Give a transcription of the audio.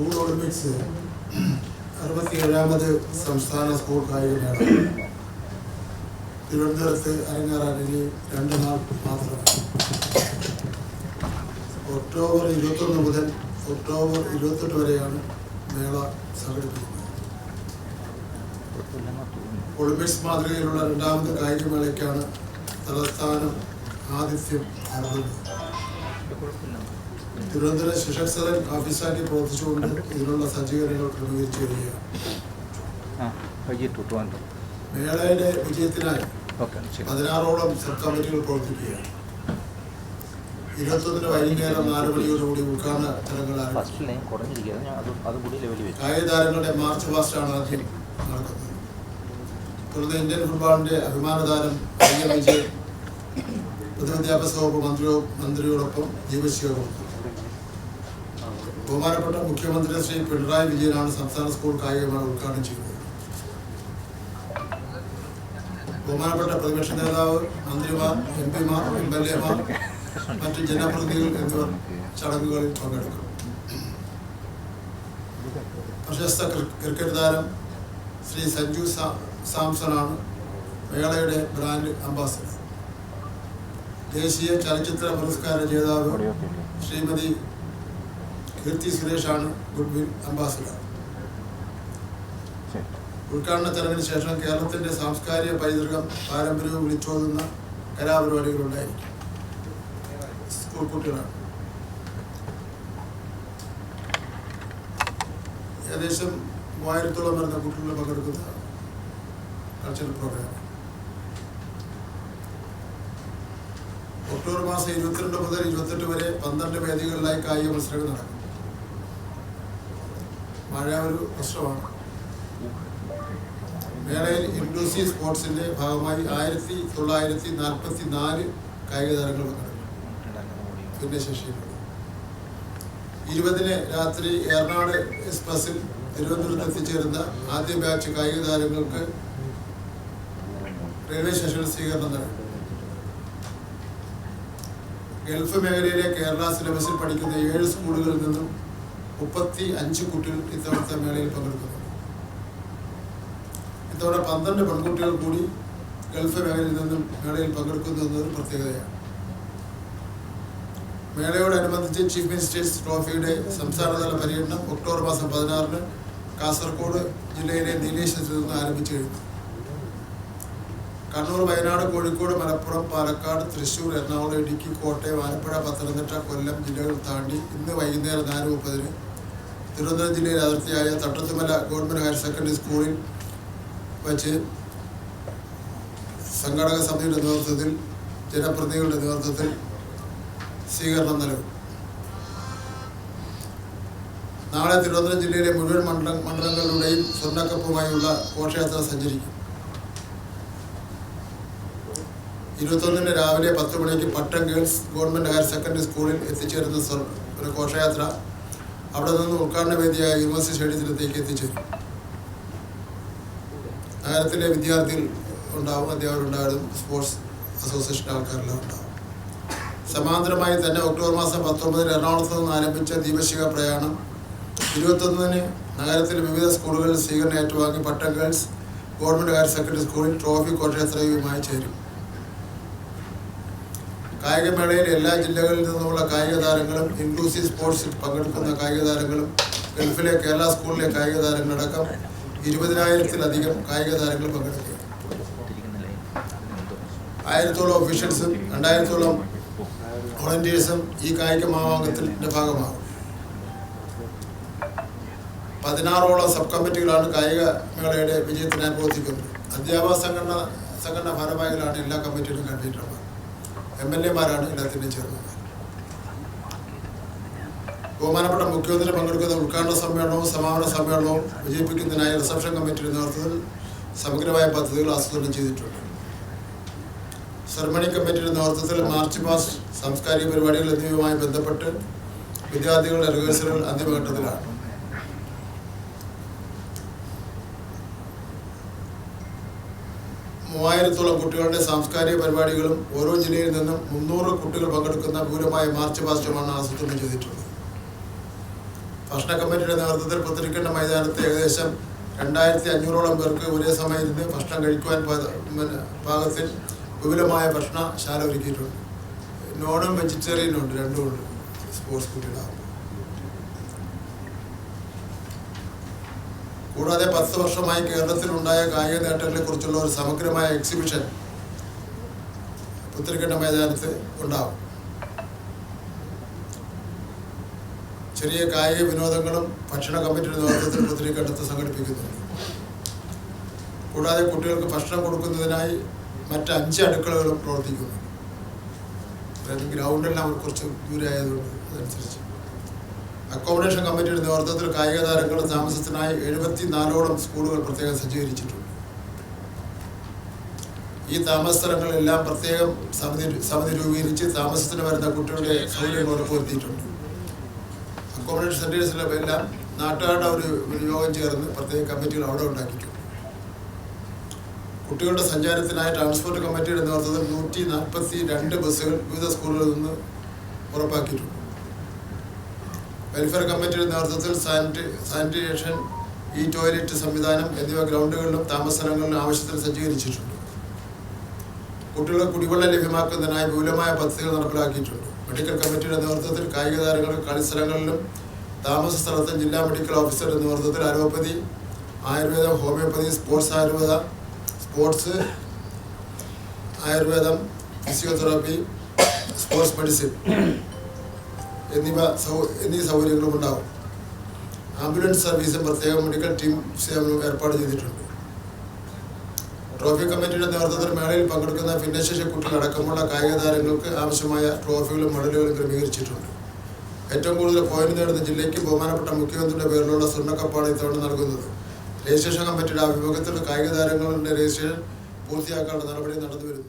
School Olympics അറുപത്തിയേഴാമത് സംസ്ഥാന school കായികമേള തിരുവനന്തപുരത്ത് അരങ്ങേറാൻ ഇനി രണ്ട് നാൾ മാത്രമാണ് ഒക്ടോബർ ഇരുപത്തൊന്ന് മുതൽ ഒക്ടോബർ ഇരുപത്തെട്ട് വരെയാണ് മേള സംഘടിപ്പിക്കുന്നത്. ഒളിമ്പിക്സ് മാതൃകയിലുള്ള രണ്ടാമത്തെ കായികമേളയ്ക്കാണ് തലസ്ഥാനം ആതിഥ്യം നൽകുന്നത്. തിരുവനന്തപുരം ശിക്ഷക് സദൻ ഓഫീസാക്കി പ്രവർത്തിച്ചുകൊണ്ട് ഇതിനുള്ള സജ്ജീകരണങ്ങൾ ക്രമീകരിച്ചു വരികയാണ്. മേളയുടെ വിജയത്തിനായി പതിനാറോളം സബ് കമ്മിറ്റികൾ പ്രവർത്തിക്കുകയാണ്. ഇരുപത്തൊന്നിന് വൈകുന്നേരം നാല് മണിയോടുകൂടി ഉദ്ഘാടന ചടങ്ങുകൾ ആരംഭിക്കും ഫസ്റ്റ് ലൈൻ കുറഞ്ഞിരിക്കുകയാണ് അതും കൂടി ലെവലിൽ വെച്ചു. കായിക താരങ്ങളുടെ മാർച്ച് പാസ്റ്റാണ് ആദ്യം നടക്കുന്നത്. തുടർന്ന് ഇന്ത്യൻ ഫുട്ബോളിന്റെ അഭിമാന താരം ഐ എം വിജയൻ പൊതുവിദ്യാഭ്യാസ വകുപ്പ് മന്ത്രിയോ മന്ത്രിയോടൊപ്പം കൊടുത്തു ബഹുമാനപ്പെട്ട മുഖ്യമന്ത്രി ശ്രീ പിണറായി വിജയനാണ് സംസ്ഥാന സ്കൂൾ കായികമേള ഉദ്ഘാടനം ചെയ്യുന്നത് ബഹുമാനപ്പെട്ട പ്രതിപക്ഷ നേതാവ് മന്ത്രിമാർ എം പിമാർ എം എൽ എമാർ മറ്റ് ജനപ്രതിനിധികൾ എന്നിവർ ചടങ്ങുകളിൽ പങ്കെടുക്കും. പ്രശസ്ത ക്രി- ക്രിക്കറ്റ് താരം ശ്രീ സഞ്ജു സാംസണാണ് മേളയുടെ ബ്രാൻഡ് അംബാസഡർ. ദേശീയ ചലച്ചിത്ര പുരസ്കാര ജേതാവ് ശ്രീമതി കീർത്തി സുരേഷാണ് ഗുഡ്വിൽ അംബാസഡർ. അംബാസിഡർ ഉദ്ഘാടന ചടങ്ങിന് ശേഷം കേരളത്തിന്റെ സാംസ്കാരിക പൈതൃകം പാരമ്പര്യവും വിളിച്ചോതുന്ന കലാപരിപാടികളുണ്ടായിരിക്കും. സ്കൂൾ കുട്ടികളാണ്. ഏകദേശം മൂവായിരത്തോളം വരുന്ന കുട്ടികൾ പങ്കെടുക്കുന്ന കൾച്ചറൽ പ്രോഗ്രാം. ഒക്ടോബർ മാസം ഇരുപത്തിരണ്ട് മുതൽ ഇരുപത്തെട്ട് വരെ പന്ത്രണ്ട് വേദികളിലായി കായിക മത്സരങ്ങൾ നടക്കും. മഴ ഒരു പ്രശ്നമാണ്. മേളയിൽ ഇൻക്ലൂസീവ് സ്പോർട്സിന്റെ ഭാഗമായി ആയിരത്തി തൊള്ളായിരത്തി നാൽപ്പത്തി നാല് കായിക താരങ്ങൾ പങ്കെടുക്കും ഇരുപതിന് രാത്രി എറണാട് എക്സ്പ്രസിൽ തിരുവനന്തപുരത്ത് എത്തിച്ചേരുന്ന ആദ്യ ബാച്ച് കായിക താരങ്ങൾക്ക് റെയിൽവേ സ്റ്റേഷനിൽ സ്വീകരണം നൽകും. ഗൾഫ് മേഖലയിലെ കേരള സിലബസിൽ പഠിക്കുന്ന ഏഴ് സ്കൂളുകളിൽ നിന്നും മുപ്പത്തി അഞ്ച് കുട്ടികൾ ഇത്തവണത്തെ മേളയിൽ പങ്കെടുക്കുന്നു. ഇത്തവണ പന്ത്രണ്ട് പെൺകുട്ടികൾ കൂടി ഗൾഫ് മേഖലയിൽ നിന്നും മേളയിൽ പങ്കെടുക്കുന്നു എന്നൊരു പ്രത്യേകതയാണ്. മേളയോടനുബന്ധിച്ച് ചീഫ് മിനിസ്റ്റേഴ്സ് ട്രോഫിയുടെ സംസ്ഥാനതല പര്യടനം ഒക്ടോബർ മാസം പതിനാറിന് കാസർഗോഡ് ജില്ലയിലെ നീലേശ്വരത്ത് നിന്ന് ആരംഭിച്ചു കഴിഞ്ഞു കണ്ണൂർ വയനാട് കോഴിക്കോട് മലപ്പുറം പാലക്കാട് തൃശൂർ എറണാകുളം ഇടുക്കി കോട്ടയം ആലപ്പുഴ പത്തനംതിട്ട കൊല്ലം ജില്ലകൾ താണ്ടി ഇന്ന് വൈകുന്നേരം നാല് മുപ്പതിന് തിരുവനന്തപുരം ജില്ലയിൽ അതിർത്തിയായ തട്ടത്തുമല ഗവൺമെന്റ് ഹയർ സെക്കൻഡറി സ്കൂളിൽ വച്ച് സംഘാടക സമിതിയുടെ നേതൃത്വത്തിൽ ജനപ്രതിനിധികളുടെ നേതൃത്വത്തിൽ സ്വീകരണം നൽകും. നാളെ തിരുവനന്തപുരം ജില്ലയിലെ മുഴുവൻ മണ്ഡല മണ്ഡലങ്ങളിലൂടെയും സ്വർണക്കപ്പുമായുള്ള ഘോഷയാത്ര സഞ്ചരിക്കും. ഇരുപത്തൊന്നിന് രാവിലെ പത്ത് മണിക്ക് Pattom girls government higher secondary സ്കൂളിൽ എത്തിച്ചേരുന്ന ഒരു ഘോഷയാത്ര അവിടെ നിന്ന് ഉദ്ഘാടന വേദിയായ യൂണിവേഴ്സിറ്റി സ്റ്റേഡിയത്തിലേക്ക് എത്തിച്ചേരും നഗരത്തിലെ വിദ്യാർത്ഥികൾ ഉണ്ടാവും അധ്യാപകരുണ്ടാകും സ്പോർട്സ് അസോസിയേഷൻ ആൾക്കാരെല്ലാം ഉണ്ടാവും. സമാന്തരമായി തന്നെ ഒക്ടോബർ മാസം പത്തൊമ്പതിന് എറണാകുളത്ത് നിന്ന് ആരംഭിച്ച ദീപശിഖ പ്രയാണം ഇരുപത്തൊന്നിന് നഗരത്തിലെ വിവിധ സ്കൂളുകളിൽ സ്വീകരണം ഏറ്റുവാങ്ങി Pattom girls government higher secondary സ്കൂളിൽ ട്രോഫി കോട്ടയത്രയുമായി ചേരും. കായികമേളയിൽ എല്ലാ ജില്ലകളിൽ നിന്നുമുള്ള കായിക താരങ്ങളും ഇൻക്ലൂസീവ് സ്പോർട്സിൽ പങ്കെടുക്കുന്ന കായിക താരങ്ങളും ഗൾഫിലെ കേരള സ്കൂളിലെ കായിക താരങ്ങളടക്കം ഇരുപതിനായിരത്തിലധികം കായിക താരങ്ങൾ പങ്കെടുക്കുക ആയിരത്തോളം ഒഫീഷ്യൽസും രണ്ടായിരത്തോളം വോളണ്ടിയേഴ്സും ഈ കായിക മാമാങ്കത്തിന്റെ ഭാഗമാകും പതിനാറോളം സബ് കമ്മിറ്റികളാണ് കായിക മേളയുടെ വിജയത്തിനായി പ്രവർത്തിക്കുന്നത് അധ്യാപക സംഘടന സംഘടന ഭാരവാഹികളാണ് എല്ലാ കമ്മിറ്റികളും കൺവീനർമാർ എം എൽ എമാരാണ് എല്ലാത്തിന്റെയും ചെയർമാൻമാർ ബഹുമാനപ്പെട്ട മുഖ്യമന്ത്രി പങ്കെടുക്കുന്ന ഉദ്ഘാടന സമ്മേളനവും സമാപന സമ്മേളനവും വിജയിപ്പിക്കുന്നതിനായി റിസപ്ഷൻ കമ്മിറ്റിയുടെ നേതൃത്വത്തിൽ സമഗ്രമായ പദ്ധതികൾ ആസൂത്രണം ചെയ്തിട്ടുണ്ട്. സെറമണി കമ്മിറ്റിയുടെ നേതൃത്വത്തിൽ മാർച്ച് പാസ്റ്റ് സാംസ്കാരിക പരിപാടികൾ എന്നിവയുമായി ബന്ധപ്പെട്ട് വിദ്യാർത്ഥികളുടെ റിഹേഴ്സലുകൾ അന്തിമഘട്ടത്തിലാണ്. മൂവായിരത്തോളം കുട്ടികളുടെ സാംസ്കാരിക പരിപാടികളും ഓരോ ജില്ലയിൽ നിന്നും മുന്നൂറ് കുട്ടികൾ പങ്കെടുക്കുന്ന വിപുലമായ മാർച്ച് പാസ്റ്റുമാണ് ആസൂത്രണം ചെയ്തിട്ടുള്ളത്. ഭക്ഷണ കമ്മിറ്റിയുടെ നേതൃത്വത്തിൽ പുത്തരിക്കണ്ട മൈതാനത്ത് ഏകദേശം രണ്ടായിരത്തി അഞ്ഞൂറോളം പേർക്ക് ഒരേ സമയം ഇരുന്ന് ഭക്ഷണം കഴിക്കുവാൻ പാകത്തിൽ വിപുലമായ ഭക്ഷണശാല ഒരുക്കിയിട്ടുണ്ട്. നോണും വെജിറ്റേറിയനും ഉണ്ട് രണ്ടും ഉണ്ട് സ്പോർട്സ് കുട്ടികളാകുമ്പോൾ കൂടാതെ പത്ത് വർഷമായി കേരളത്തിലുണ്ടായ കായിക നേട്ടങ്ങളെ കുറിച്ചുള്ള ഒരു സമഗ്രമായ എക്സിബിഷൻ പുത്തരിക്കണ്ട മൈതാനത്ത് ഉണ്ടാവും. ചെറിയ കായിക വിനോദങ്ങളും ഭക്ഷണ കമ്മിറ്റിയുടെ നേതൃത്വത്തിൽ പുത്തരിക്കണ്ടത്ത് സംഘടിപ്പിക്കുന്നുണ്ട് കൂടാതെ കുട്ടികൾക്ക് ഭക്ഷണം കൊടുക്കുന്നതിനായി മറ്റ് അഞ്ച് അടുക്കളകളും പ്രവർത്തിക്കുന്നു. ഗ്രൗണ്ടെല്ലാം കുറച്ച് ദൂരെ ആയതുകൊണ്ട് അതനുസരിച്ച്. അക്കോമഡേഷൻ കമ്മിറ്റിയുടെ നേതൃത്വത്തിൽ കായിക താരങ്ങളുടെ താമസത്തിനായി എഴുപത്തി നാലോളം സ്കൂളുകൾ പ്രത്യേകം സജ്ജീകരിച്ചിട്ടുണ്ട്. ഈ താമസ സ്ഥലങ്ങളെല്ലാം പ്രത്യേകം സമിതി സമിതി രൂപീകരിച്ച് താമസത്തിന് വരുന്ന കുട്ടികളുടെ സൗകര്യങ്ങൾ ഉറപ്പുവരുത്തിയിട്ടുണ്ട്. അക്കോമഡേഷൻ സെന്റേഴ്സിലും എല്ലാം നാട്ടുകാരുടെ ഒരു യോഗം ചേർന്ന് പ്രത്യേക കമ്മിറ്റികൾ അവിടെ ഉണ്ടാക്കിയിട്ടുണ്ട്. കുട്ടികളുടെ സഞ്ചാരത്തിനായി ട്രാൻസ്പോർട്ട് കമ്മിറ്റിയുടെ നേതൃത്വത്തിൽ നൂറ്റി നാൽപ്പത്തി രണ്ട് ബസ്സുകൾ വിവിധ സ്കൂളുകളിൽ നിന്ന് ഉറപ്പാക്കിയിട്ടുണ്ട്. വെൽഫെയർ കമ്മിറ്റിയുടെ നേതൃത്വത്തിൽ സാനിറ്റൈസേഷൻ ഈ ടോയ്ലറ്റ് സംവിധാനം എന്നിവ ഗ്രൗണ്ടുകളിലും താമസ സ്ഥലങ്ങളിലും ആവശ്യത്തിന് സജ്ജീകരിച്ചിട്ടുണ്ട്. കുട്ടികളെ കുടിവെള്ളം ലഭ്യമാക്കുന്നതിനായി വിപുലമായ പദ്ധതികൾ നടപ്പിലാക്കിയിട്ടുണ്ട്. മെഡിക്കൽ കമ്മിറ്റിയുടെ നേതൃത്വത്തിൽ കായിക താരങ്ങൾ കളിസ്ഥലങ്ങളിലും താമസ സ്ഥലത്തും ജില്ലാ മെഡിക്കൽ ഓഫീസറുടെ നേതൃത്വത്തിൽ അലോപ്പതി ആയുർവേദം ഹോമിയോപ്പതി സ്പോർട്സ് ആയുർവേദ സ്പോർട്സ് ആയുർവേദം ഫിസിയോതെറാപ്പി സ്പോർട്സ് മെഡിസിൻ. എന്നിവ എന്നീ സൗകര്യങ്ങളും ഉണ്ടാവും. ആംബുലൻസ് സർവീസും പ്രത്യേക മെഡിക്കൽ ടീം സേവനവും ഏർപ്പാട് ചെയ്തിട്ടുണ്ട്. ട്രോഫി കമ്മിറ്റിയുടെ നേതൃത്വത്തിൽ മേളയിൽ പങ്കെടുക്കുന്ന ഭിന്നശേഷി കുട്ടികൾ അടക്കമുള്ള കായിക താരങ്ങൾക്ക് ആവശ്യമായ ട്രോഫികളും മെഡലുകളും ക്രമീകരിച്ചിട്ടുണ്ട്. ഏറ്റവും കൂടുതൽ പോയിന്റ് നേടുന്ന ജില്ലയ്ക്ക് ബഹുമാനപ്പെട്ട മുഖ്യമന്ത്രിയുടെ പേരിലുള്ള സ്വർണക്കപ്പാണ് ഇത്തവണ നൽകുന്നത്. രജിസ്ട്രേഷൻ കമ്മിറ്റിയുടെ ആഭിമുഖ്യത്തിൽ കായിക താരങ്ങളുടെ രജിസ്ട്രേഷൻ പൂർത്തിയാക്കാനുള്ള നടപടി നടന്നു വരുന്നു